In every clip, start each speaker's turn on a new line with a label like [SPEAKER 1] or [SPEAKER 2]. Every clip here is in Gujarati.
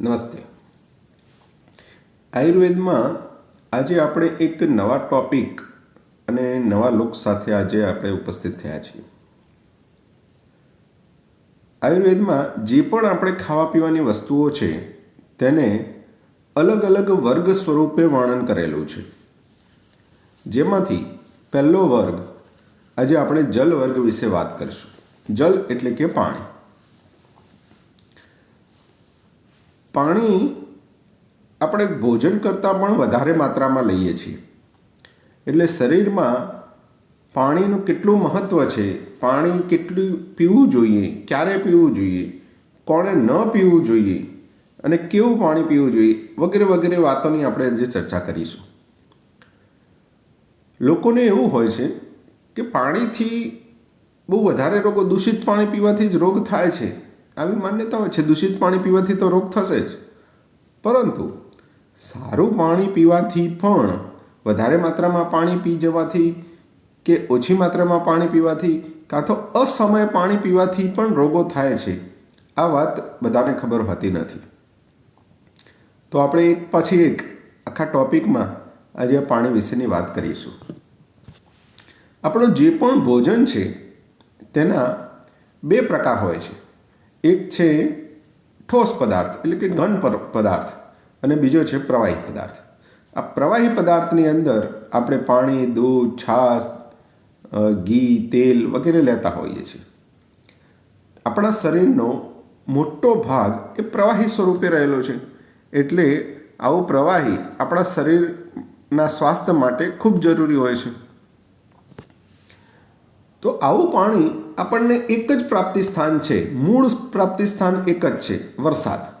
[SPEAKER 1] નમસ્તે. આયુર્વેદમાં આજે આપણે એક નવા ટોપિક અને નવા લોક સાથે આજે આપણે ઉપસ્થિત થયા છીએ. આયુર્વેદમાં જે પણ આપણે ખાવા પીવાની વસ્તુઓ છે, તેને અલગ અલગ વર્ગ સ્વરૂપે વર્ણન કરેલું છે. જેમાંથી પહેલો વર્ગ આજે આપણે જલ વર્ગ વિશે વાત કરીશું. જલ એટલે કે પાણી. પાણી આપણે ભોજન કરતાં પણ વધારે માત્રામાં લઈએ છીએ. એટલે શરીરમાં પાણીનું કેટલું મહત્ત્વ છે, પાણી કેટલું પીવું જોઈએ, ક્યારે પીવું જોઈએ, કોણે ન પીવું જોઈએ અને કેવું પાણી પીવું જોઈએ વગેરે વગેરે વાતોની આપણે આજે ચર્ચા કરીશું. લોકોને એવું હોય છે કે પાણીથી બહુ વધારે રોગો દૂષિત પાણી પીવાથી જ રોગ થાય છે. આવી માન્યતા હોય છે. દૂષિત પાણી પીવાથી તો રોગ થશે જ. પરંતુ સારું પાણી પીવાથી પણ વધારે માત્રામાં પાણી પી જવાથી કે ઓછી માત્રામાં પાણી પીવાથી કાં તો અસમયે પાણી પીવાથી પણ રોગો થાય છે. આ વાત બધાને ખબર હોતી નથી. તો આપણે એક પછી એક આખા ટોપિકમાં આજે પાણી વિશેની વાત કરીશું. આપણું જે પણ ભોજન છે તેના બે પ્રકાર હોય છે. એક છે ઠોસ પદાર્થ, એટલે કે ઘન પદાર્થ, અને બીજો છે પ્રવાહી પદાર્થ. આ પ્રવાહી પદાર્થની અંદર આપણે પાણી, દૂધ, છાશ ઘી, તેલ વગેરે લેતા હોઈએ છીએ. આપણા શરીરનો મોટો ભાગ એ પ્રવાહી સ્વરૂપે રહેલો છે. એટલે આવું પ્રવાહી આપણા શરીરના સ્વાસ્થ્ય માટે ખૂબ જરૂરી હોય છે. તો આવું પાણી આપણને એક જ પ્રાપ્તિ સ્થાન છે. મૂળ પ્રાપ્તિ સ્થાન એક જ છે, વરસાદ.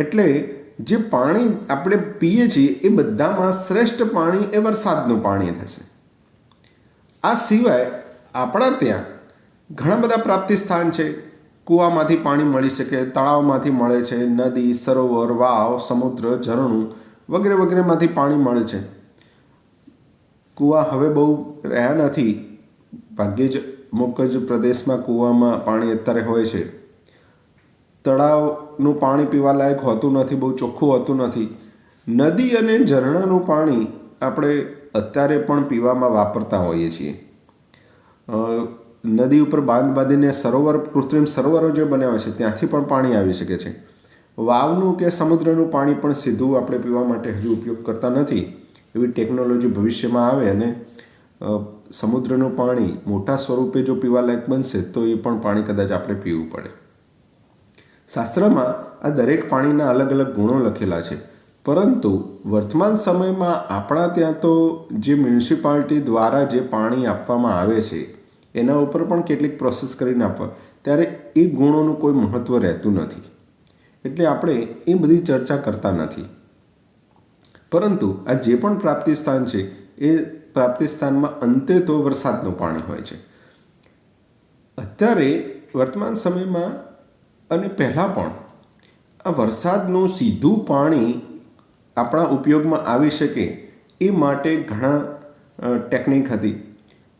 [SPEAKER 1] એટલે જે પાણી આપણે પીએ છીએ એ બધામાં શ્રેષ્ઠ પાણી એ વરસાદનું પાણી થશે. આ સિવાય આપણા ત્યાં ઘણા બધા પ્રાપ્તિ સ્થાન છે. કૂવામાંથી પાણી મળી શકે, તળાવમાંથી મળે છે, નદી, સરોવર, વાવ, સમુદ્ર, ઝરણું વગેરે વગેરેમાંથી પાણી મળે છે. કૂવા હવે બહુ રહ્યા નથી. ભાગ્યે જ અમુક જ પ્રદેશમાં કૂવામાં પાણી અત્યારે હોય છે. તળાવનું પાણી પીવા લાયક હોતું નથી, બહુ ચોખ્ખું હોતું નથી. નદી અને ઝરણાનું પાણી આપણે અત્યારે પણ પીવામાં વાપરતા હોઈએ છીએ. નદી ઉપર બાંધ બાંધીને સરોવર, કૃત્રિમ સરોવરો જે બનાવે છે, ત્યાંથી પણ પાણી આવી શકે છે. વાવનું કે સમુદ્રનું પાણી પણ સીધું આપણે પીવા માટે હજુ ઉપયોગ કરતા નથી. એવી ટેકનોલોજી ભવિષ્યમાં આવે અને સમુદ્રનું પાણી મોટા સ્વરૂપે જો પીવાલાયક બનશે, તો એ પણ પાણી કદાચ આપણે પીવું પડે. શાસ્ત્રમાં આ દરેક પાણીના અલગ અલગ ગુણો લખેલા છે. પરંતુ વર્તમાન સમયમાં આપણા ત્યાં તો જે મ્યુનિસિપાલિટી દ્વારા જે પાણી આપવામાં આવે છે, એના ઉપર પણ કેટલીક પ્રોસેસ કરીને આપવા ત્યારે એ ગુણોનું કોઈ મહત્ત્વ રહેતું નથી. એટલે આપણે એ બધી ચર્ચા કરતા નથી. પરંતુ આ જે પણ પ્રાપ્તિ સ્થાન છે, એ પ્રાપ્તિ સ્થાનમાં અંતે તો વરસાદનું પાણી હોય છે. અત્યારે વર્તમાન સમયમાં અને પહેલાં પણ આ વરસાદનું સીધું પાણી આપણા ઉપયોગમાં આવી શકે એ માટે ઘણા ટેકનિક હતી.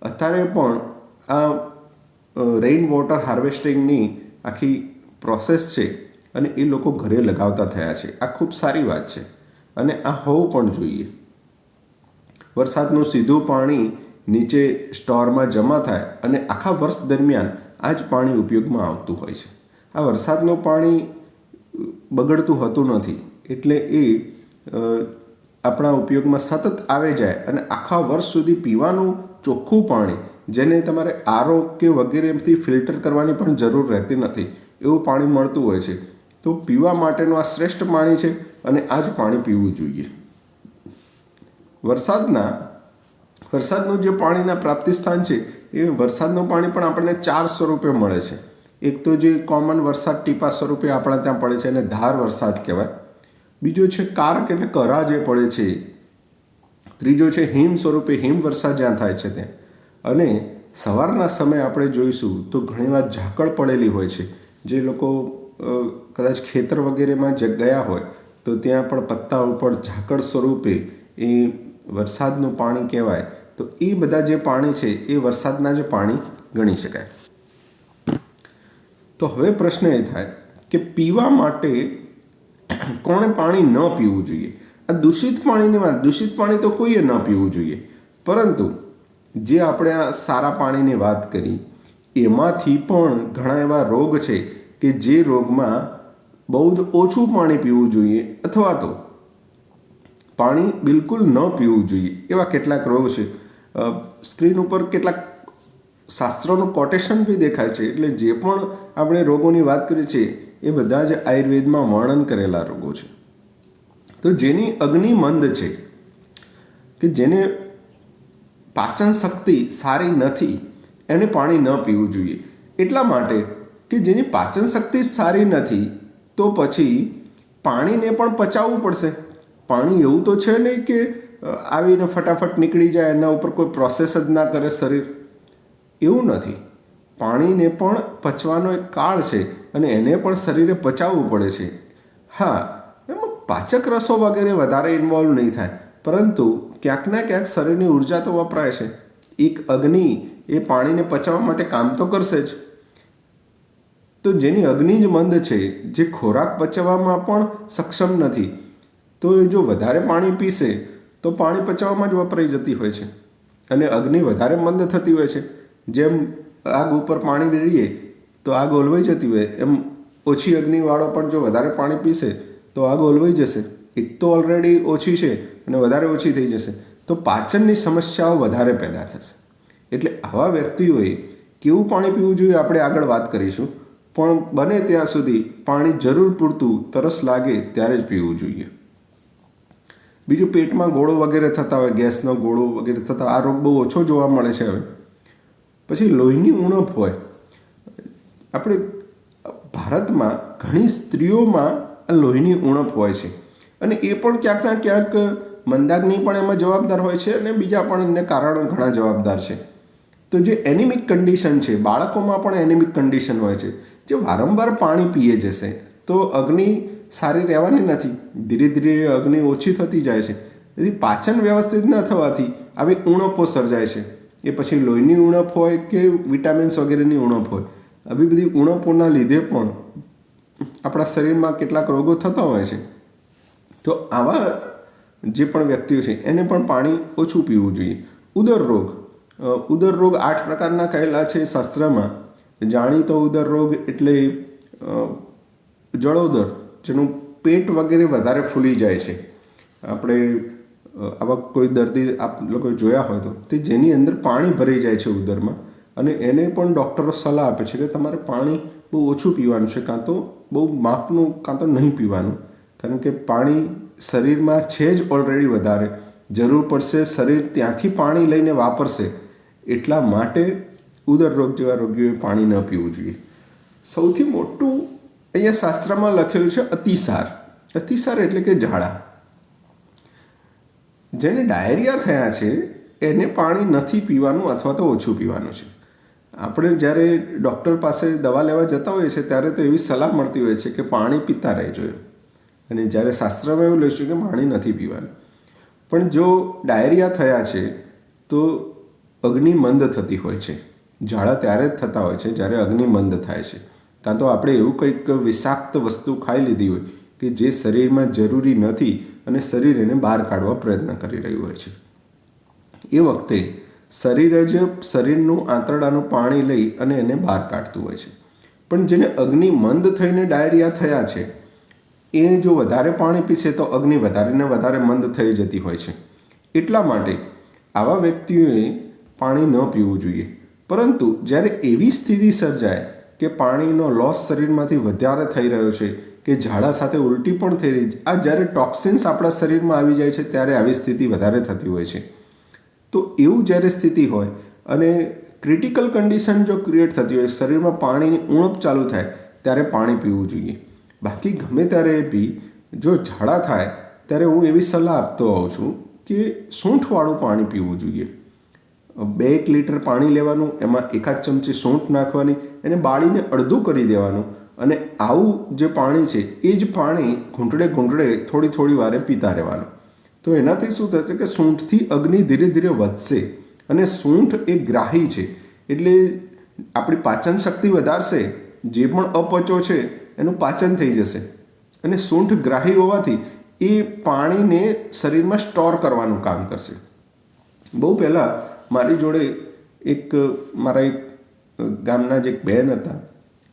[SPEAKER 1] અત્યારે પણ આ રેઇન વોટર હાર્વેસ્ટિંગની આખી પ્રોસેસ છે અને એ લોકો ઘરે લગાવતા થયા છે. આ ખૂબ સારી વાત છે અને આ હોવું પણ જોઈએ. વરસાદનું સીધું પાણી નીચે સ્ટોરમાં જમા થાય અને આખા વર્ષ દરમિયાન આ જ પાણી ઉપયોગમાં આવતું હોય છે. આ વરસાદનું પાણી બગડતું હોતું નથી એટલે એ આપણા ઉપયોગમાં સતત આવે જાય અને આખા વર્ષ સુધી પીવાનું ચોખ્ખું પાણી જેને તમારે આરો કે વગેરેથી ફિલ્ટર કરવાની પણ જરૂર રહેતી નથી એવું પાણી મળતું હોય છે. તો પીવા માટેનું આ શ્રેષ્ઠ પાણી છે અને આ જ પાણી પીવું જોઈએ. વરસાદના, વરસાદનું જે પાણીના પ્રાપ્તિ સ્થાન છે, એ વરસાદનું પાણી પણ આપણને ચાર સ્વરૂપે મળે છે. એક તો જે કોમન વરસાદ ટીપા સ્વરૂપે આપણા ત્યાં પડે છે એને ધાર વરસાદ કહેવાય. બીજો છે કારક એટલે કરા જે પડે છે. ત્રીજો છે હિમ સ્વરૂપે હિમ વરસાદ જ્યાં થાય છે ત્યાં. અને સવારના સમયે આપણે જોઈશું તો ઘણીવાર ઝાકળ પડેલી હોય છે. જે લોકો કદાચ ખેતર વગેરેમાં જ ગયા હોય તો ત્યાં પણ પત્તા ઉપર ઝાકળ સ્વરૂપે એ વરસાદનું પાણી કહેવાય, તો એ બધા જે પાણી છે, એ વરસાદના જ પાણી ગણી શકાય. તો હવે પ્રશ્ન એ થાય કે પીવા માટે કોણે પાણી ન પીવું જોઈએ? આ દૂષિત પાણીની વાત, દૂષિત પાણી તો કોઈએ ન પીવું જોઈએ. પરંતુ જે આપણે આ સારા પાણીની વાત કરી, એમાંથી પણ ઘણા એવા રોગ છે કે જે રોગમાં બહુ જ ઓછું પાણી પીવું જોઈએ અથવા તો પાણી બિલકુલ ન પીવું જોઈએ. એવા કેટલાક રોગ છે. સ્ક્રીન ઉપર કેટલાક શાસ્ત્રોનું કોટેશન બી દેખાય છે. એટલે જે પણ આપણે રોગોની વાત કરીએ છીએ, એ બધા જ આયુર્વેદમાં વર્ણન કરેલા રોગો છે. તો જેની અગ્નિ મંદ છે, કે જેને પાચન શક્તિ સારી નથી, એને પાણી ન પીવું જોઈએ. એટલા માટે કે જેની પાચન શક્તિ સારી નથી, તો પછી પાણીને પણ પચાવવું પડશે. પાણી એવું તો છે નહીં કે આવીને ફટાફટ નીકળી જાય, એના ઉપર કોઈ પ્રોસેસ જ ના કરે શરીર. એવું નથી. પાણીને પણ પચવાનો એક કાળ છે અને એને પણ શરીરે પચાવવું પડે છે. હા, એમાં પાચક રસો વગેરે વધારે ઇન્વોલ્વ નહીં થાય. પરંતુ ક્યાંક ને ક્યાંક શરીરની ઊર્જા તો વપરાય છે. એક અગ્નિ એ પાણીને પચાવવા માટે કામ તો કરશે જ. તો જેની અગ્નિ જ મંદ છે, જે ખોરાક પચાવવામાં પણ સક્ષમ નથી. તો એ જો વધારે પાણી પીશે, તો પાણી પચાવવામાં જ વપરાઈ જતી હોય છે. અને અગ્નિ વધારે મંદ થતી હોય છે. જેમ આગ ઉપર પાણી રેડીએ, તો આગ ઓલવાઈ જતી હોય. એમ ઓછી અગ્નિવાળો પણ જો વધારે પાણી પીશે, તો આગ ઓલવાઈ જશે. એક તો ઓલરેડી ઓછી છે અને વધારે ઓછી થઈ જશે. તો પાચનની સમસ્યાઓ વધારે પેદા થશે. એટલે આવા વ્યક્તિઓએ કેવું પાણી પીવું જોઈએ આપણે આગળ વાત કરીશું. પણ બને ત્યાં સુધી પાણી જરૂર પૂરતું, તરસ લાગે ત્યારે જ પીવું જોઈએ. બીજું પેટમાં ગોળો વગેરે થતા હોય, ગેસનો ગોળો વગેરે થતા આ રોગ બહુ ઓછો જોવા મળે છે હવે. પછી લોહીની ઉણપ હોય. આપણે ભારતમાં ઘણી સ્ત્રીઓમાં આ લોહીની ઉણપ હોય છે. અને એ પણ ક્યાંકના ક્યાંક મંદાગ્નિ પણ એમાં જવાબદાર હોય છે અને બીજા પણ એને કારણો ઘણા જવાબદાર છે. તો જે એનિમિક કન્ડિશન છે, બાળકોમાં પણ એનિમિક કન્ડિશન હોય છે. જે વારંવાર પાણી પીએ જશે, તો અગ્નિ સારી રહેવાની નથી. ધીરે ધીરે અગ્નિ ઓછી થતી જાય છે. તેથી પાચન વ્યવસ્થિત ન થવાથી આવી ઉણપો સર્જાય છે. એ પછી લોહીની ઉણપ હોય કે વિટામિન્સ વગેરેની ઉણપ હોય. આવી બધી ઉણપોના લીધે પણ આપણા શરીરમાં કેટલાક રોગો થતા હોય છે. તો આવા જે પણ વ્યક્તિઓ છે, એને પણ પાણી ઓછું પીવું જોઈએ. ઉદર રોગ. ઉદર રોગ આઠ પ્રકારના કહેલા છે શાસ્ત્રમાં. જાણીતો ઉદર રોગ એટલે જળોદર. જેનું પેટ વગેરે વધારે ફૂલી જાય છે. આપણે આવા કોઈ દર્દી આપ લોકો જોયા હોય તો, તે જેની અંદર પાણી ભરાઈ જાય છે ઉદરમાં અને એને પણ ડૉક્ટરો સલાહ આપે છે કે તમારે પાણી બહુ ઓછું પીવાનું છે, કાં તો બહુ માપનું, કાં તો નહીં પીવાનું. કારણ કે પાણી શરીરમાં છે જ ઓલરેડી વધારે. જરૂર પડશે શરીર ત્યાંથી પાણી લઈને વાપરશે. એટલા માટે ઉદર રોગ જેવા રોગીઓએ પાણી ન પીવું જોઈએ. સૌથી મોટું અહીંયા શાસ્ત્રમાં લખેલું છે અતિસાર. અતિસાર એટલે કે ઝાડા. જેને ડાયરિયા થયા છે, એને પાણી નથી પીવાનું અથવા તો ઓછું પીવાનું છે. આપણે જ્યારે ડૉક્ટર પાસે દવા લેવા જતા હોઈએ છીએ, ત્યારે તો એવી સલાહ મળતી હોય છે કે પાણી પીતા રહેજો અને જ્યારે શાસ્ત્રમાં એવું લઈશું કે પાણી નથી પીવાનું. પણ જો ડાયરિયા થયા છે, તો અગ્નિ મંદ થતી હોય છે. ઝાડા ત્યારે જ થતા હોય છે, જ્યારે અગ્નિ મંદ થાય છે. કાં તો આપણે એવું કંઈક વિષાક્ત વસ્તુ ખાઈ લીધી હોય કે જે શરીરમાં જરૂરી નથી અને શરીર એને બહાર કાઢવા પ્રયત્ન કરી રહ્યું હોય છે. એ વખતે શરીર જ શરીરનું આંતરડાનું પાણી લઈ અને એને બહાર કાઢતું હોય છે. પણ જેને અગ્નિ મંદ થઈને ડાયરિયા થયા છે, એ જો વધારે પાણી પીશે તો અગ્નિ વધારે ને વધારે મંદ થઈ જતી હોય છે. એટલા માટે આવા વ્યક્તિઓએ પાણી ન પીવું જોઈએ. પરંતુ જ્યારે એવી સ્થિતિ સર્જાય કે પાણીનો લોસ શરીરમાંથી વધારે થઈ રહ્યો છે, કે ઝાડા સાથે ઉલટી પણ થઈ રહી છે. આ જ્યારે ટોક્સિન્સ આપણા શરીરમાં આવી જાય છે, ત્યારે આવી સ્થિતિ વધારે થતી હોય છે. તો એવું જ્યારે સ્થિતિ હોય અને ક્રિટિકલ કન્ડિશન જો ક્રિએટ થતી હોય, શરીરમાં પાણીની ઉણપ ચાલુ થાય, ત્યારે પાણી પીવું જોઈએ. બાકી ગમે ત્યારે બી જો ઝાડા થાય, ત્યારે હું એવી સલાહ આપતો હોઉં છું કે સૂંઠવાળું પાણી પીવું જોઈએ. બે એક લીટર પાણી લેવાનું, એમાં એકાદ ચમચી સૂંઠ નાખવાની એને બાળીને અડધું કરી દેવાનું. અને આવું જે પાણી છે, એ જ પાણી ઘૂંટડે ઘૂંટડે થોડી થોડી વારે પીતા રહેવાનું. તો એનાથી શું થશે કે સૂંઠથી અગ્નિ ધીરે ધીરે વધશે અને સૂંઠ એ ગ્રાહી છે. એટલે આપણી પાચન શક્તિ વધારશે, જે પણ અપચો છે, એનું પાચન થઈ જશે. અને સૂંઠ ગ્રાહી હોવાથી એ પાણીને શરીરમાં સ્ટોર કરવાનું કામ કરશે. બહુ પહેલાં મારી જોડે એક, મારા એક ગામના જ એક બહેન હતા.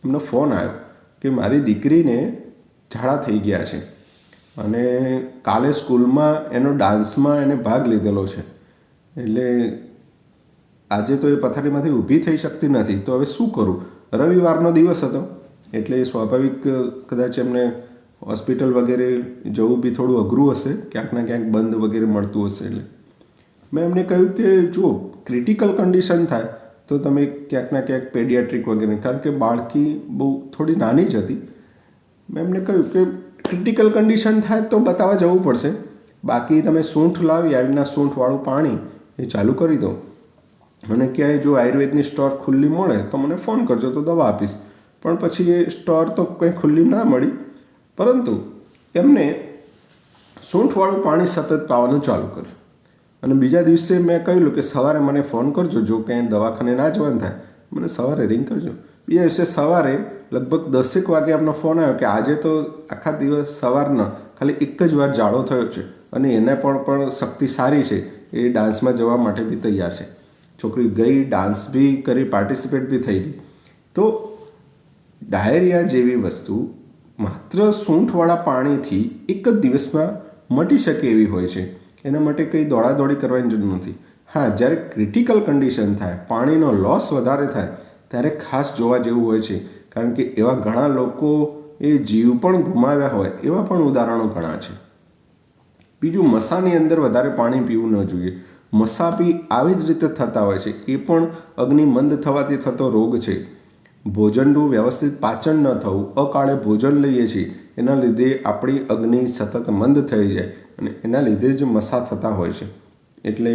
[SPEAKER 1] એમનો ફોન આવ્યો કે મારી દીકરીને ઝાડા થઈ ગયા છે અને કાલે સ્કૂલમાં એનો ડાન્સમાં એને ભાગ લીધેલો છે. એટલે આજે તો એ પથારીમાંથી ઊભી થઈ શકતી નથી. તો હવે શું કરું? રવિવારનો દિવસ હતો, એટલે સ્વાભાવિક કદાચ એમને હોસ્પિટલ વગેરે જવું બી થોડું અઘરું હશે. ક્યાંક ને ક્યાંક બંધ વગેરે મળતું હશે એટલે. મેં એમને કહ્યું કે જુઓ ક્રિટિકલ કન્ડિશન થાય તો તમે ક્યાંક ના ક્યાંક પેડિયાટ્રિક વગેરે, કારણ કે બાળકી બહુ થોડી નાની જ હતી. મેં એમને કહ્યું કે ક્રિટિકલ કન્ડિશન થાય તો બતાવવા જવું પડશે. બાકી તમે સૂંઠ લાવી આવીના સૂંઠવાળું પાણી એ ચાલુ કરી દો. મને ક્યાંય જો આયુર્વેદની સ્ટોર ખુલ્લી મળે તો મને ફોન કરજો, તો દવા આપીશ. પણ પછી એ સ્ટોર તો કંઈ ખુલ્લી ના મળી. પરંતુ એમને સૂંઠવાળું પાણી સતત પાવાનું ચાલુ કર્યું. અને બીજા દિવસે મેં કહ્યું કે સવારે મને ફોન કરજો, જો કંઈ દવાખાને ના જવાનું થાય, મને સવારે રિંગ કરજો. બીજા દિવસે સવારે લગભગ દસેક વાગે એમનો ફોન આવ્યો કે આજે તો આખા દિવસ સવારના ખાલી એક જ વાર જાડો થયો છે અને એને પણ પણ શક્તિ સારી છે, એ ડાન્સમાં જવા માટે બી તૈયાર છે. છોકરી ગઈ, ડાન્સ બી કરી, પાર્ટિસિપેટ બી થઈ ગઈ. તો ડાયરિયા જેવી વસ્તુ માત્ર સૂંઠવાળા પાણીથી એક જ દિવસમાં મટી શકે એવી હોય છે. એના માટે કંઈ દોડાદોડી કરવાની જરૂર નથી. હા, જ્યારે ક્રિટિકલ કન્ડિશન થાય, પાણીનો લોસ વધારે થાય, ત્યારે ખાસ જોવા જેવું હોય છે. કારણ કે એવા ઘણા લોકો એ જીવ પણ ગુમાવ્યા હોય, એવા પણ ઉદાહરણો ઘણા છે. બીજું, મસાની અંદર વધારે પાણી પીવું ન જોઈએ. મસા બી આવી જ રીતે થતા હોય છે. એ પણ અગ્નિ મંદ થવાથી થતો રોગ છે. ભોજનનું વ્યવસ્થિત પાચન ન થવું. અકાળે ભોજન લઈએ છીએ. એના લીધે આપણી અગ્નિ સતત મંદ થઈ જાય. અને એના લીધે જ મસા થતા હોય છે. એટલે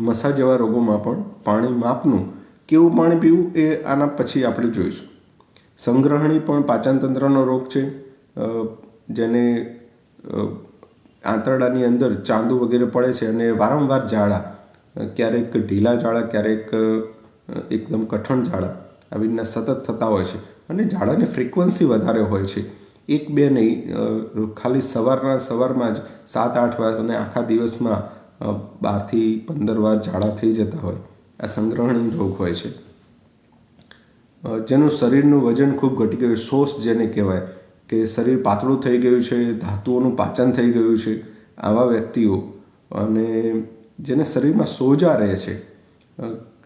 [SPEAKER 1] મસા જેવા રોગોમાં પણ પાણી માપનું કેવું પાણી પીવું એ આના પછી આપણે જોઈશું. સંગ્રહણી પણ પાચનતંત્રનો રોગ છે. જેને આંતરડાની અંદર ચાંદુ વગેરે પડે છે અને વારંવાર ઝાડા ક્યારેક ઢીલા ઝાડા, ક્યારેક એકદમ કઠણ ઝાડા, આવી રીતના સતત થતા હોય છે. અને ઝાડાની ફ્રિકવન્સી વધારે હોય છે. એક બે નહીં ખાલી સવારના, સવારમાં જ સાત, આઠ વાર અને આખા દિવસમાં બારથી પંદર વાર ઝાડા થઈ જતા હોય. આ સંગ્રહણી રોગ હોય છે. જેનું શરીરનું વજન ખૂબ ઘટી ગયું, શોષ જેને કહેવાય, કે શરીર પાતળું થઈ ગયું છે, ધાતુઓનું પાચન થઈ ગયું છે, આવા વ્યક્તિઓ, અને જેને શરીરમાં સોજા રહે છે.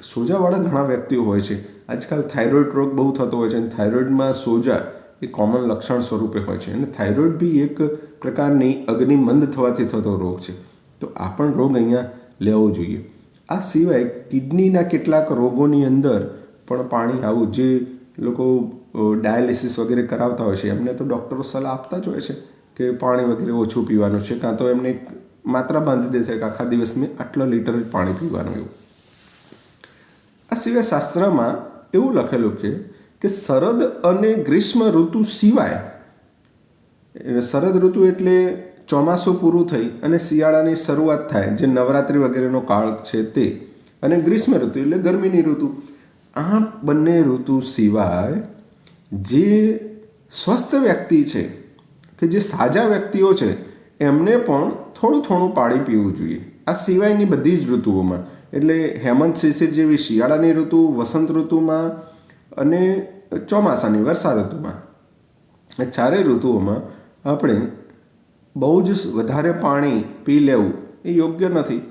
[SPEAKER 1] સોજાવાળા ઘણા વ્યક્તિઓ હોય છે. આજકાલ થાઇરોઇડ રોગ બહુ થતો હોય છે અને થાઇરોઇડમાં સોજા એ કોમન લક્ષણ સ્વરૂપે હોય છે. અને થાઇરોઇડ બી એક પ્રકારની અગ્નિ મંદ થવાથી થતો રોગ છે. તો આ પણ રોગ અહીંયા લેવો જોઈએ. આ સિવાય કિડનીના કેટલાક રોગોની અંદર પણ પાણી આવું જે લોકો ડાયાલિસિસ વગેરે કરાવતા હોય છે, એમને તો ડૉક્ટરો સલાહ આપતા જ હોય છે કે પાણી વગેરે ઓછું પીવાનું છે. કાં તો એમને માત્રા બાંધી દે છે કે આખા દિવસની આટલા લીટર પાણી પીવાનું એવું. આ સિવાય શાસ્ત્રમાં એવું લખેલું છે કે શરદ અને ગ્રીષ્મ ઋતુ સિવાય શરદ ઋતુ એટલે ચોમાસું પૂરું થઈ અને શિયાળાની શરૂઆત થાય, જે નવરાત્રિ વગેરેનો કાળ છે તે. અને ગ્રીષ્મ ઋતુ એટલે ગરમીની ઋતુ. આ બંને ઋતુ સિવાય જે સ્વસ્થ વ્યક્તિ છે કે જે સાજા વ્યક્તિઓ છે, એમને પણ થોડું થોડું પાણી પીવું જોઈએ. આ સિવાયની બધી જ ઋતુઓમાં. એટલે હેમંત શિશિર જેવી શિયાળાની ઋતુ, વસંત ઋતુમાં અને ચોમાસાની વર્ષા ઋતુમાં એ ચારેય ઋતુઓમાં આપણે બહુ જ વધારે પાણી પી લેવું એ યોગ્ય નથી.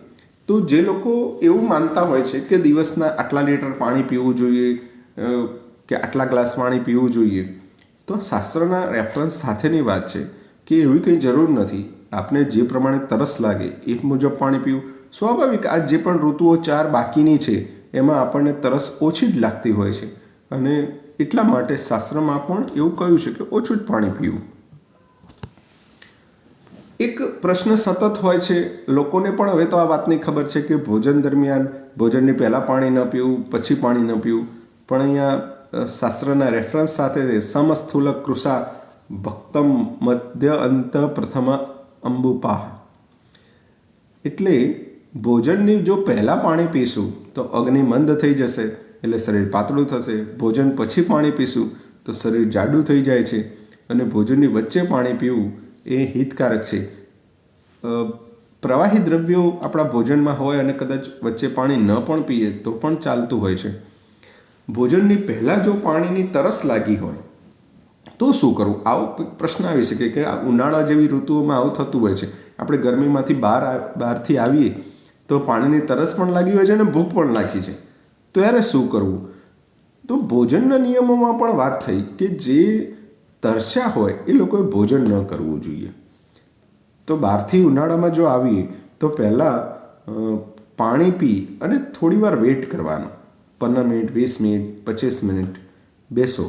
[SPEAKER 1] તો જે લોકો એવું માનતા હોય છે કે દિવસના આટલા લીટર પાણી પીવું જોઈએ કે આટલા ગ્લાસ પાણી પીવું જોઈએ, તો શાસ્ત્રના રેફરન્સ સાથેની વાત છે કે એવી કંઈ જરૂર નથી. આપને જે પ્રમાણે તરસ લાગે એ મુજબ પાણી પીવું. સ્વાભાવિક આ જે પણ ઋતુઓ ચાર બાકીની છે, એમાં આપણને તરસ ઓછી જ લાગતી હોય છે. અને એટલા માટે શાસ્ત્રમાં પણ એવું કહ્યું છે કે ઓછું જ પાણી પીવું. એક પ્રશ્ન સતત હોય છે, લોકોને પણ હવે તો આ વાતની ખબર છે કે ભોજન દરમિયાન ભોજનની પહેલાં પાણી ન પીવું, પછી પાણી ન પીવું. પણ અહીંયા શાસ્ત્રના રેફરન્સ સાથે સમસ્થૂલ કૃષા ભક્તમ મધ્ય અંત પ્રથમ અંબુપાહ. એટલે ભોજનની જો પહેલાં પાણી પીશું, તો અગ્નિ મંદ થઈ જશે. એટલે શરીર પાતળું થશે, ભોજન પછી પાણી પીશું, તો શરીર જાડું થઈ જાય છે અને ભોજનની વચ્ચે પાણી પીવું એ હિતકારક છે. પ્રવાહી દ્રવ્યો આપણા ભોજનમાં હોય અને કદાચ વચ્ચે પાણી ન પણ પીએ તો પણ ચાલતું હોય છે. ભોજનની પહેલાં જો પાણીની તરસ લાગી હોય, તો શું કરવું? આવો પ્રશ્ન આવી શકે કે ઉનાળા જેવી ઋતુઓમાં આવું થતું હોય છે. આપણે ગરમીમાંથી બહાર બહારથી આવીએ તો પાણીની તરસ પણ લાગી હોય છે અને ભૂખ પણ લાગી છે. તો યારે શું કરવું? તો ભોજનના નિયમોમાં પણ વાત થઈ કે જે તરસ્યા હોય એ લોકોએ ભોજન ન કરવું જોઈએ. તો બહારથી ઉનાળામાં જો આવીએ, તો પહેલાં પાણી પી અને થોડી વાર વેઇટ કરવાનો. પંદર મિનિટ, વીસ મિનિટ, પચીસ મિનિટ, બેસો.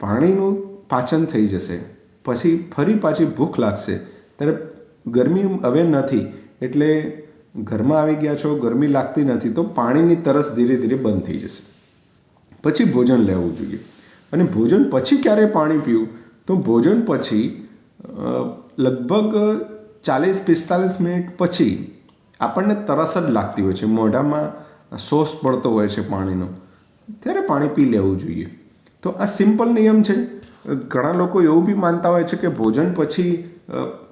[SPEAKER 1] પાણીનું પાચન થઈ જશે. પછી ફરી પાછી ભૂખ લાગશે. ત્યારે ગરમી હવે નથી, એટલે ઘરમાં આવી ગયા છો, ગરમી લાગતી નથી, તો પાણીની તરસ ધીરે ધીરે બંધ થઈ જશે. પછી ભોજન લેવું જોઈએ. અને ભોજન પછી ક્યારે પાણી પીવું? તો ભોજન પછી લગભગ ચાલીસ પિસ્તાલીસ મિનિટ પછી આપણને તરસ જ લાગતી હોય છે. મોઢામાં સોસ પડતો હોય છે પાણીનો. ત્યારે પાણી પી લેવું જોઈએ. તો આ સિમ્પલ નિયમ છે. ઘણા લોકો એવું બી માનતા હોય છે કે ભોજન પછી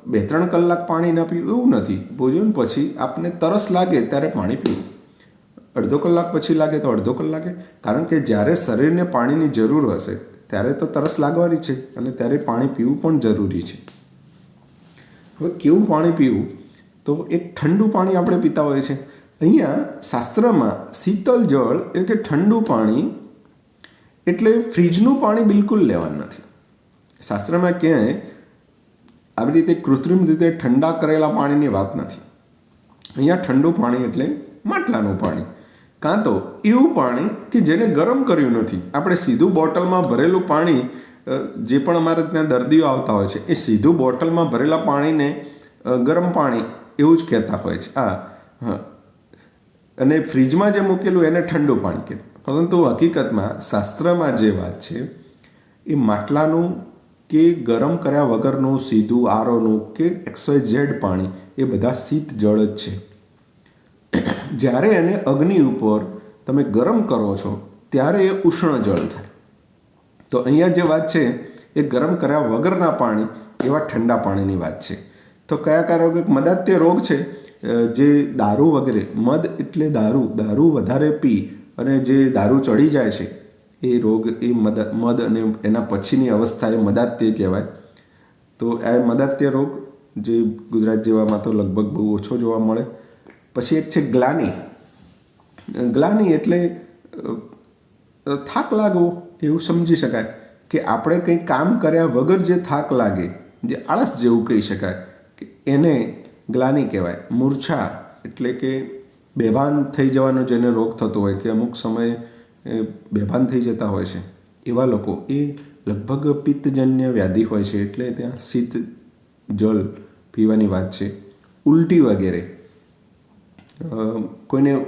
[SPEAKER 1] બે ત્રણ કલાક પાણી ન પીવું એવું નથી. ભોજન પછી આપને તરસ લાગે ત્યારે પાણી પીવું. અડધો કલાક પછી લાગે તો અડધો કલાકે. કારણ કે જ્યારે શરીરને પાણીની જરૂર હશે, ત્યારે તો તરસ લાગવાની છે અને ત્યારે પાણી પીવું પણ જરૂરી છે. હવે કેવું પાણી પીવું? તો એક ઠંડુ પાણી આપણે પીતા હોઈએ છે અહીંયા શાસ્ત્રમાં શીતલ જળ એટલે કે ઠંડુ પાણી એટલે ફ્રીજનું પાણી બિલકુલ લેવાનું નથી. શાસ્ત્રમાં ક્યાંય આવી રીતે કૃત્રિમ રીતે ઠંડા કરેલા પાણીની વાત નથી. અહીંયા ઠંડુ પાણી એટલે માટલાનું પાણી. કાં તો એવું પાણી કે જેને ગરમ કર્યું નથી. આપણે સીધું બોટલમાં ભરેલું પાણી જે પણ અમારે ત્યાં દર્દીઓ આવતા હોય છે, એ સીધું બોટલમાં ભરેલા પાણીને ગરમ પાણી એવું જ કહેતા હોય છે. આ હા. અને ફ્રીજમાં જે મૂકેલું એને ઠંડુ પાણી કહેતું. પરંતુ હકીકતમાં શાસ્ત્રમાં જે વાત છે, એ માટલાનું કે ગરમ કર્યા વગરનું સીધું આરોનું કે એક્સવાય ઝેડ પાણી, એ બધા શીત જળ જ છે. જ્યારે એને અગ્નિ ઉપર તમે ગરમ કરો છો, ત્યારે એ ઉષ્ણ જળ થાય. તો અહીંયા જે વાત છે, એ ગરમ કર્યા વગરના પાણી, એવા ઠંડા પાણીની વાત છે. તો કયા કયા રોગ મદાત્ય રોગ છે જે દારૂ વગેરે, મદ એટલે દારૂ દારૂ વધારે પી અને જે દારૂ ચડી જાય છે એ રોગ, એ મદ મદ અને એના પછીની અવસ્થા એ મદાત્ય કહેવાય. તો આ મદાત્ય રોગ જે ગુજરાત જેવામાં તો લગભગ બહુ ઓછો જોવા મળે. પછી એક છે ગ્લાની. ગ્લાની એટલે થાક લાગવો, એવું સમજી શકાય કે આપણે કંઈ કામ કર્યા વગર જે થાક લાગે, જે આળસ જેવું કહી શકાય, કે એને ગ્લાની કહેવાય. મૂર્છા એટલે કે બેભાન થઈ જવાનો જેને રોગ થતો હોય, કે અમુક સમયે એ બેભાન થઈ જતા હોય છે. એવા લોકો એ લગભગ પિત્તજન્ય વ્યાધિ હોય છે એટલે ત્યાં શીત જળ પીવાની વાત છે. ઉલટી વગેરે. કોઈને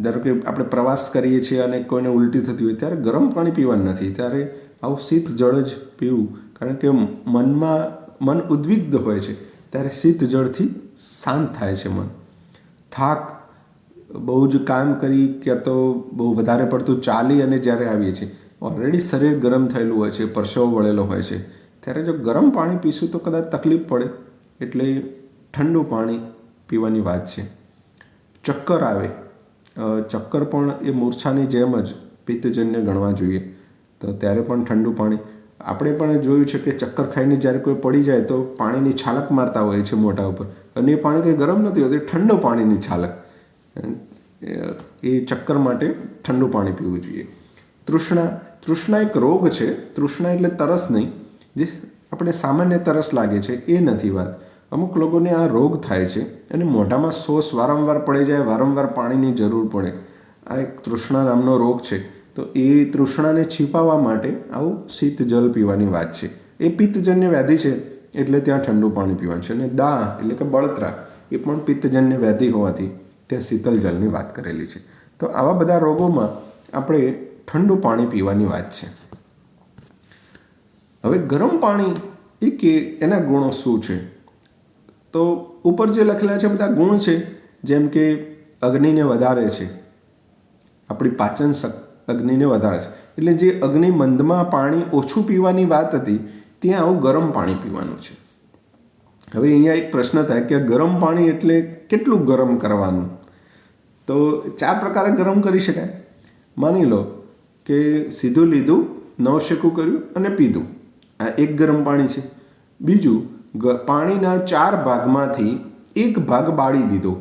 [SPEAKER 1] ધારો કે આપણે પ્રવાસ કરીએ છીએ અને કોઈને ઉલટી થતી હોય ત્યારે ગરમ પાણી પીવાનું નથી. ત્યારે આવું શીત, જળ જ પીવું. કારણ કે મનમાં, મન ઉદ્વિગ્ધ હોય છે. ત્યારે શીત, જળથી શાંત થાય છે મન. થાક બહુ જ કામ કરી કે તો બહુ વધારે પડતું ચાલી અને જ્યારે આવીએ છીએ. ઓલરેડી શરીર ગરમ થયેલું હોય છે, પરસેવો વળેલો હોય છે. ત્યારે જો ગરમ પાણી પીશું તો કદાચ તકલીફ પડે. એટલે ઠંડુ પાણી પીવાની વાત છે. ચક્કર આવે. ચક્કર પણ એ મૂર્છાની જેમ જ પિત્તજન્ય ગણવા જોઈએ. તો ત્યારે પણ ઠંડુ પાણી. આપણે પણ જોયું છે કે ચક્કર ખાઈને જ્યારે કોઈ પડી જાય તો પાણીની છાલક મારતા હોય છે મોઢા ઉપર. અને એ પાણી કંઈ ગરમ નથી હોતું, ઠંડુ પાણીની છાલક. એ ચક્કર માટે ઠંડુ પાણી પીવું જોઈએ. તૃષ્ણા તૃષ્ણા એક રોગ છે. તૃષ્ણા એટલે તરસ નહીં. જે આપણે સામાન્ય તરસ લાગે છે એ નથી વાત. અમુક લોકોને આ રોગ થાય છે અને મોઢામાં સોસ વારંવાર પડી જાય, વારંવાર પાણીની જરૂર પડે. આ એક તૃષ્ણા નામનો રોગ છે. તો એ તૃષ્ણાને છીપાવવા માટે આવું શીત જલ પીવાની વાત છે. એ પિત્તજન્ય વ્યાધિ છે એટલે ત્યાં ઠંડુ પાણી પીવાનું છે. અને દા એટલે કે બળતરા, એ પણ પિત્તજન્ય વ્યાધિ હોવાથી. ત્યાં શીતલ જલની વાત કરેલી છે. તો આવા બધા રોગોમાં આપણે ઠંડુ પાણી પીવાની વાત છે. હવે ગરમ પાણી એ કે એના ગુણો શું છે? તો ઉપર જે લખેલા છે બધા ગુણ છે, જેમ કે અગ્નિને વધારે છે. આપણી પાચન શક, અગ્નિને વધારે છે. એટલે જે અગ્નિ મંદમાં પાણી ઓછું પીવાની વાત હતી, ત્યાં આવું ગરમ પાણી પીવાનું છે. હવે અહીંયા એક પ્રશ્ન થાય કે ગરમ પાણી એટલે કેટલું ગરમ કરવાનું? તો ચાર પ્રકારે ગરમ કરી શકાય. માની લો કે સીધું લીધું નવશેકું કર્યું અને પીધું. આ એક ગરમ પાણી છે. બીજું પાણીના ચાર ભાગમાંથી એક ભાગ બાળી દીધો.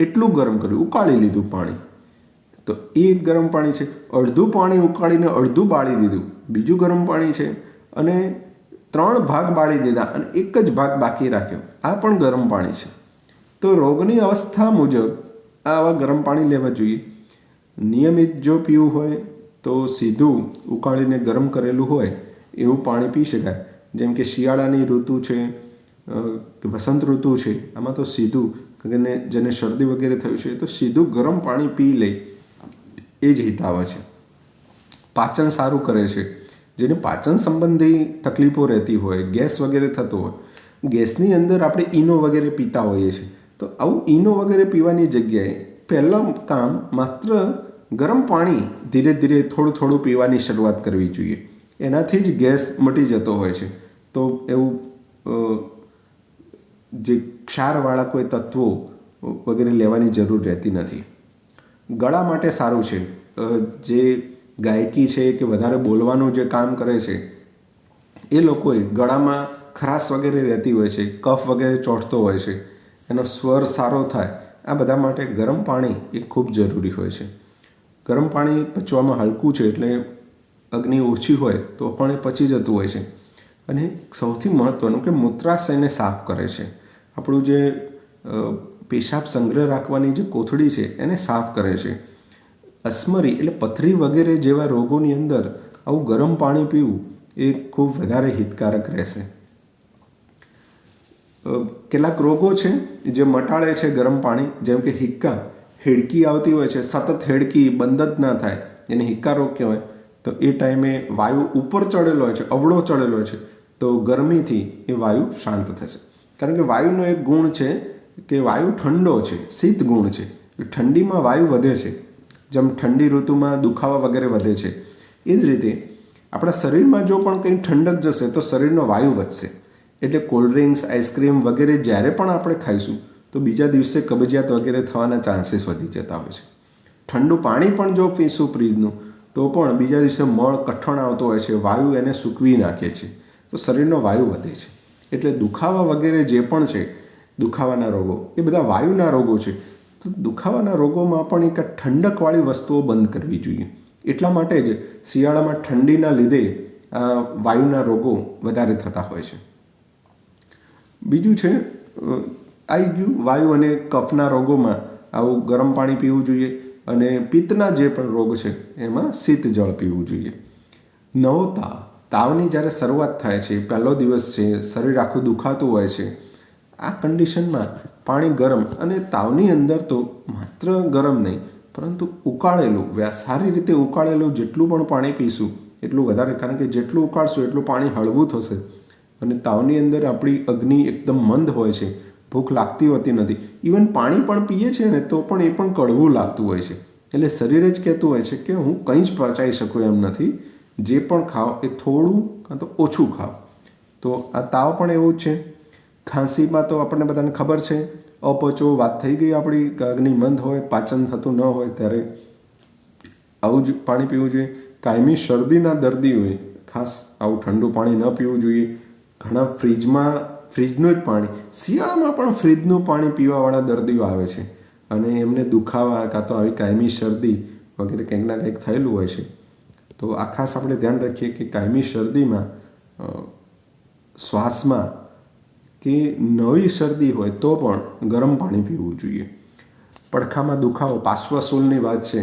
[SPEAKER 1] એટલું ગરમ કર્યું, ઉકાળી લીધું પાણી. તો એ એક ગરમ પાણી છે. અડધું પાણી ઉકાળીને અડધું બાળી દીધું. બીજું ગરમ પાણી છે. અને ત્રણ ભાગ બાળી દીધા અને એક જ ભાગ બાકી રાખ્યો. આ પણ ગરમ પાણી છે. તો રોગની અવસ્થા મુજબ આવા ગરમ પાણી લેવા જોઈએ. નિયમિત જો પીવું હોય તો સીધું ઉકાળીને ગરમ કરેલું હોય એવું પાણી પી શકાય. જેમ કે શિયાળાની ઋતુ છે વસંત ઋતુ છે, આમાં તો સીધું જેને જેને શરદી વગેરે થયું છે તો સીધું ગરમ પાણી પી લે. એ જ હિતાવ છે. પાચન સારું કરે છે. જેને પાચન સંબંધી તકલીફો રહેતી હોય, ગેસ વગેરે થતો હોય, ગેસની અંદર આપણે ઈનો વગેરે પીતા હોઈએ છીએ. તો આવું ઈનો વગેરે પીવાની જગ્યાએ પહેલાં કામ માત્ર ગરમ પાણી ધીરે ધીરે થોડું થોડું પીવાની શરૂઆત કરવી જોઈએ. એનાથી જ ગેસ મટી જતો હોય છે. તો એવું જે ક્ષારવાળા કોઈ તત્વો વગેરે લેવાની જરૂર રહેતી નથી. ગળા માટે સારું છે. જે ગાયકી છે કે વધારે બોલવાનું જે કામ કરે છે, એ લોકોએ ગળામાં ખરાશ વગેરે રહેતી હોય છે, કફ વગેરે ચોંટતો હોય છે. એનો સ્વર સારો થાય, આ બધા માટે ગરમ પાણી એ ખૂબ જરૂરી હોય છે. ગરમ પાણી પચવામાં હલકું છે એટલે અગ્નિ ઓછી હોય તો પણ એ પચી જતું હોય છે. અને સૌથી મહત્ત્વનું કે મૂત્રાશયને સાફ કરે છે. આપણું જે પેશાબ સંગ્રહ રાખવાની જે કોથળી છે એને સાફ કરે છે. અસ્મરી એટલે પથરી વગેરે જેવા રોગોની અંદર આવું ગરમ પાણી પીવું એ ખૂબ વધારે હિતકારક રહેશે. કેટલાક રોગો છે જે મટાડે છે ગરમ પાણી, જેમ કે હિક્કા, હેડકી આવતી હોય છે, સતત હેડકી બંધ જ ના થાય એને હિક્કા રોગ કહેવાય, તો એ ટાઈમે વાયુ ઉપર ચડેલો હોય છે, અવળો ચડેલો હોય છે, તો ગરમીથી એ વાયુ શાંત થશે. કારણ કે વાયુનો એક ગુણ છે કે વાયુ ઠંડો છે, શીત ગુણ છે ઠંડીમાં વાયુ વધે છે. જેમ ઠંડી ઋતુમાં દુખાવા વગેરે વધે છે. એ જ રીતે આપણા શરીરમાં જો પણ કંઈ ઠંડક જશે, તો શરીરનો વાયુ વધશે. એટલે કોલ્ડ ડ્રિંક્સ આઈસ્ક્રીમ વગેરે જ્યારે પણ આપણે ખાઈશું, તો બીજા દિવસે કબજિયાત વગેરે થવાના ચાન્સીસ વધી જતા હોય છે. ઠંડુ પાણી પણ જો પીશું ફ્રીજનું, તો પણ બીજા દિવસે મળ કઠણ આવતો હોય છે, વાયુ એને સૂકવી નાખે છે. તો શરીરનો વાયુ વધે છે. એટલે દુખાવા વગેરે જે પણ છે, દુખાવાના રોગો, એ બધા વાયુના રોગો છે. તો દુખાવાના રોગોમાં પણ એક ઠંડકવાળી વસ્તુઓ બંધ કરવી જોઈએ. એટલા માટે જ શિયાળામાં ઠંડીના લીધે વાયુના રોગો વધારે થતા હોય છે. બીજું છે આવી ગયું વાયુ અને કફના રોગોમાં આવું ગરમ પાણી પીવું જોઈએ અને પિત્તના જે પણ રોગ છે, એમાં શીત જળ પીવું જોઈએ. નવો તાવ તાવની જ્યારે શરૂઆત થાય છે, પહેલો દિવસ છે, શરીર આખું દુખાતું હોય છે, આ કન્ડિશનમાં પાણી ગરમ અને તાવની અંદર તો માત્ર ગરમ નહીં, પરંતુ ઉકાળેલું સારી રીતે ઉકાળેલું જેટલું પણ પાણી પીશું, એટલું વધારે, કારણ કે જેટલું ઉકાળશું એટલું પાણી હળવું થશે. અને તાવની અંદર આપણી અગ્નિ એકદમ મંદ હોય છે, ભૂખ લાગતી હોતી નથી. ઇવન પાણી પણ પીએ છીએ ને તો પણ એ પણ કડવું લાગતું હોય છે. એટલે શરીર જ કહેતું હોય છે કે હું કંઈ જ પચાવી શકું એમ નથી. જે પણ ખાઓ એ થોડું કાં તો ઓછું ખાઓ તો આ તાવ પણ એવું જ છે. ખાંસીમાં તો આપણને બધાને ખબર છે. અપચો વાત થઈ ગઈ આપણી અગ્નિ મંદ હોય, પાચન થતું ન હોય ત્યારે આવું જ પાણી પીવું જોઈએ. કાયમી શરદીના દર્દીઓએ ખાસ આવું ઠંડુ પાણી ન પીવું જોઈએ. ઘણા ફ્રીજમાં, ફ્રીજનું જ પાણી. શિયાળામાં પણ ફ્રીજનું પાણી પીવાવાળા દર્દીઓ આવે છે. અને એમને દુખાવા કાં તો આવી કાયમી શરદી વગેરે કંઈક ના કંઈક થયેલું હોય છે. તો આ ખાસ આપણે ધ્યાન રાખીએ કે કાયમી શરદીમાં શ્વાસમાં કે નવી શરદી હોય તો પણ ગરમ પાણી પીવું જોઈએ. પડખામાં દુખાવો પાશ્વસૂલની વાત છે,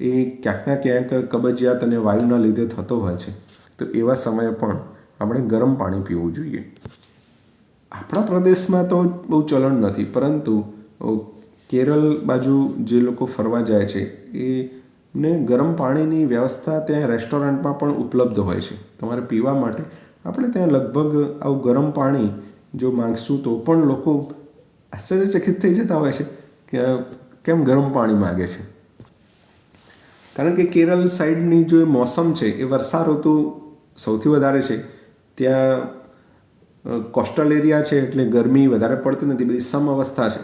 [SPEAKER 1] એ ક્યાંક ના ક્યાંક કબજિયાત અને વાયુના લીધે થતો હોય છે. તો એવા સમયે પણ આપણે ગરમ પાણી પીવું જોઈએ. આપણા પ્રદેશમાં તો બહુ ચલણ નથી, પરંતુ કેરળ બાજુ જે લોકો ફરવા જાય છે એ ને ગરમ પાણીની વ્યવસ્થા ત્યાં રેસ્ટોરન્ટમાં પણ ઉપલબ્ધ હોય છે. તમારે પીવા માટે આપણે ત્યાં લગભગ આવું ગરમ પાણી જો માગશું તો પણ લોકો આશ્ચર્યચકિત થઈ જતા હોય છે કે કેમ ગરમ પાણી માગે છે. કારણ કે કેરળ સાઈડની જો મોસમ છે એ વર્ષા ઋતુ સૌથી વધારે છે. ત્યાં કોસ્ટલ એરિયા છે એટલે ગરમી વધારે પડતી નથી, બધી સમ અવસ્થા છે.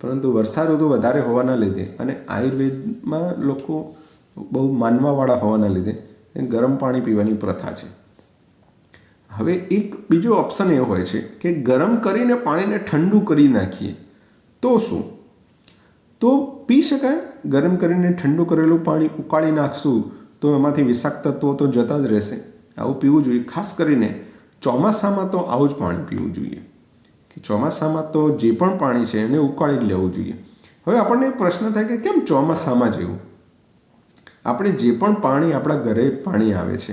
[SPEAKER 1] પરંતુ વર્ષા ઋતુ વધારે હોવાના લીધે અને આયુર્વેદમાં લોકો બહુ માનવાવાળા હોવાના લીધે ગરમ પાણી પીવાની પ્રથા છે. હવે એક બીજો ઓપ્શન એ હોય છે કે ગરમ કરીને પાણીને ઠંડુ કરી નાખીએ. તો શું? તો પી શકાય, ગરમ કરીને ઠંડુ કરેલું પાણી ઉકાળી નાખશું તો એમાંથી વિષાક્ત તત્વો તો જતા જ રહેશે. આવું પીવું જોઈએ. ખાસ કરીને ચોમાસામાં તો આવું જ પાણી પીવું જોઈએ. કે ચોમાસામાં તો જે પણ પાણી છે એને ઉકાળી લેવું જોઈએ. હવે આપણને પ્રશ્ન થાય કે કેમ ચોમાસામાં જેવું આપણે જે પણ પાણી આપણા ઘરે પાણી આવે છે,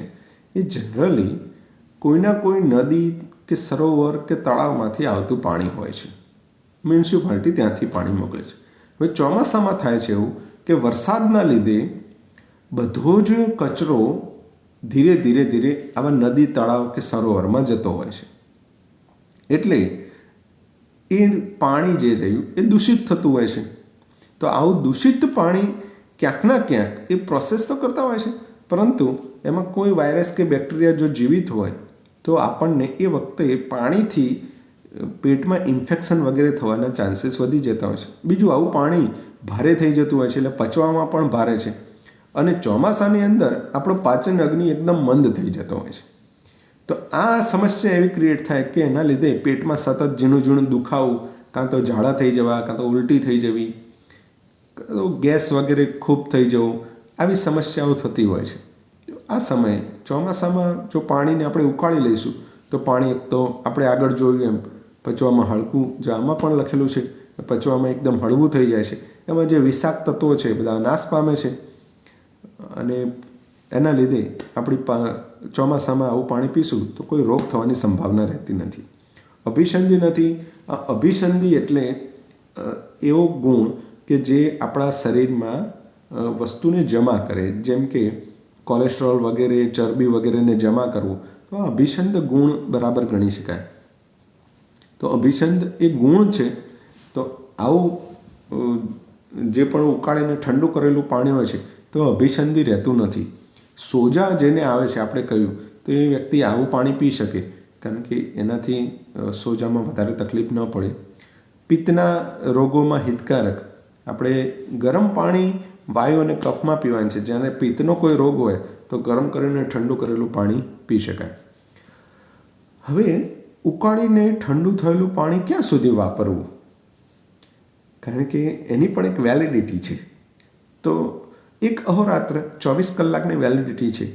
[SPEAKER 1] એ જનરલી કોઈના કોઈ નદી કે સરોવર કે તળાવમાંથી આવતું પાણી હોય છે. મ્યુનિસિપાલિટી ત્યાંથી પાણી મોકલે છે. હવે ચોમાસામાં થાય છે એવું કે વરસાદના લીધે બધો જ કચરો ધીરે ધીરે ધીરે આવા નદી તળાવ કે સરોવરમાં જતો હોય છે. એટલે એ પાણી જે રહ્યું એ દૂષિત થતું હોય છે. તો આવું દૂષિત પાણી ક્યાંકના ક્યાંક એ પ્રોસેસ તો કરતા હોય છે. પરંતુ એમાં કોઈ વાયરસ કે બેક્ટેરિયા જો જીવિત હોય તો આપણને એ વખતે પાણીથી પેટમાં ઇન્ફેક્શન વગેરે થવાના ચાન્સીસ વધી જતા હોય છે. બીજું આવું પાણી ભારે થઈ જતું હોય છે એટલે પચવામાં પણ ભારે છે. અને ચોમાસાની અંદર આપણો પાચન અગ્નિ એકદમ મંદ થઈ જતો હોય છે. તો આ સમસ્યા એવી ક્રિએટ થાય કે એના લીધે પેટમાં સતત ઝીણું ઝીણું દુખાવું, કાં તો ઝાડા થઈ જવા, કાં તો ઉલટી થઈ જવી તો ગેસ વગેરે ખૂબ થઈ જવું, આવી સમસ્યાઓ થતી હોય છે. આ સમયે ચોમાસામાં જો પાણીને આપણે ઉકાળી લઈશું, તો પાણી એક તો આપણે આગળ જોયું એમ, પચવામાં હળકું જે આમાં પણ લખેલું છે, પચવામાં એકદમ હળવું થઈ જાય છે. એમાં જે વિષાક્ત તત્વો છે બધા નાશ પામે છે. અને એના લીધે આપણી ચોમાસામાં આવું પાણી પીશું તો કોઈ રોગ થવાની સંભાવના રહેતી નથી. અભિસંધિ નથી. આ અભિસંધિ એટલે એવો ગુણ કે જે આપણા શરીરમાં વસ્તુને જમા કરે. જેમ કે કોલેસ્ટ્રોલ વગેરે, ચરબી વગેરેને જમા કરવું, તો આ અભિસંધ ગુણ બરાબર ગણી શકાય. તો અભિસંધ એ ગુણ છે, તો આવું જે પણ ઉકાળીને ઠંડુ કરેલું પાણી હોય છે તો અભિસંધિ રહેતું નથી. સોજા જેને આવે છે, આપણે કહ્યું, તો એ વ્યક્તિ આવું પાણી પી શકે, કારણ કે એનાથી સોજામાં વધારે તકલીફ ન પડે. પિત્તના રોગોમાં હિતકારક. આપણે ગરમ પાણી વાયુ અને કફમાં પીવાનું છે. જ્યારે પિત્તનો કોઈ રોગ હોય, તો ગરમ કરીને ઠંડુ કરેલું પાણી પી શકાય. હવે, ઉકાળીને ઠંડુ થયેલું પાણી ક્યાં સુધી વાપરવું? કારણ કે એની પણ એક વેલિડિટી છે. તો એક અહોરાત્ર ચોવીસ કલાકની વેલિડિટી છે.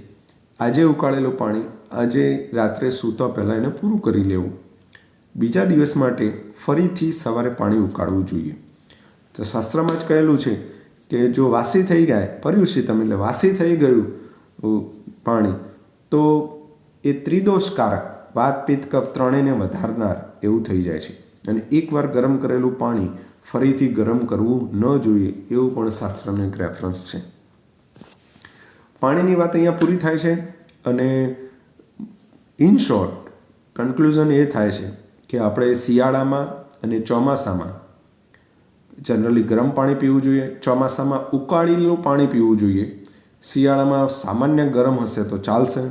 [SPEAKER 1] આજે ઉકાળેલું પાણી, આજે રાત્રે સૂતા પહેલાં એને પૂરું કરી લેવું. બીજા દિવસ માટે ફરીથી સવારે પાણી ઉકાળવું જોઈએ. તો શાસ્ત્રમાં જ કહેલું છે કે જો વાસી થઈ જાય પર્યુષિતમ એટલે વાસી થઈ ગયું પાણી, તો એ ત્રિદોષકારક વાત પિત્ત કફ ત્રણેયને વધારનાર એવું થઈ જાય છે. અને એકવાર ગરમ કરેલું પાણી ફરીથી ગરમ કરવું ન જોઈએ એવું પણ શાસ્ત્રનો એક રેફરન્સ છે. પાણીની વાત અહીંયા પૂરી થાય છે અને ઇન શોર્ટ કન્ક્લુઝન એ થાય છે કે આપણે શિયાળામાં અને ચોમાસામાં જનરલી ગરમ પાણી પીવું જોઈએ, ચોમાસામાં ઉકાળેલું પાણી પીવું જોઈએ. શિયાળામાં સામાન્ય ગરમ હશે તો ચાલશે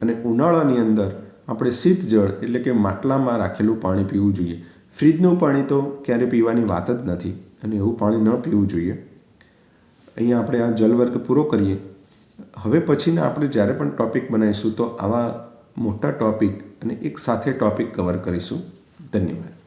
[SPEAKER 1] અને ઉનાળાની અંદર આપણે શીત જળ એટલે કે માટલામાં રાખેલું પાણી પીવું જોઈએ. ફ્રીજનું પાણી તો ક્યારે પીવાની વાત જ નથી અને એવું પાણી ન પીવું જોઈએ. અહીંયા આપણે આ જલવર્ગ પૂરો કરીએ. હવે પછીના આપણે જ્યારે પણ ટોપિક બનાવીશું તો આવા મોટા ટોપિક અને એક સાથે ટૉપિક કવર કરીશું. ધન્યવાદ.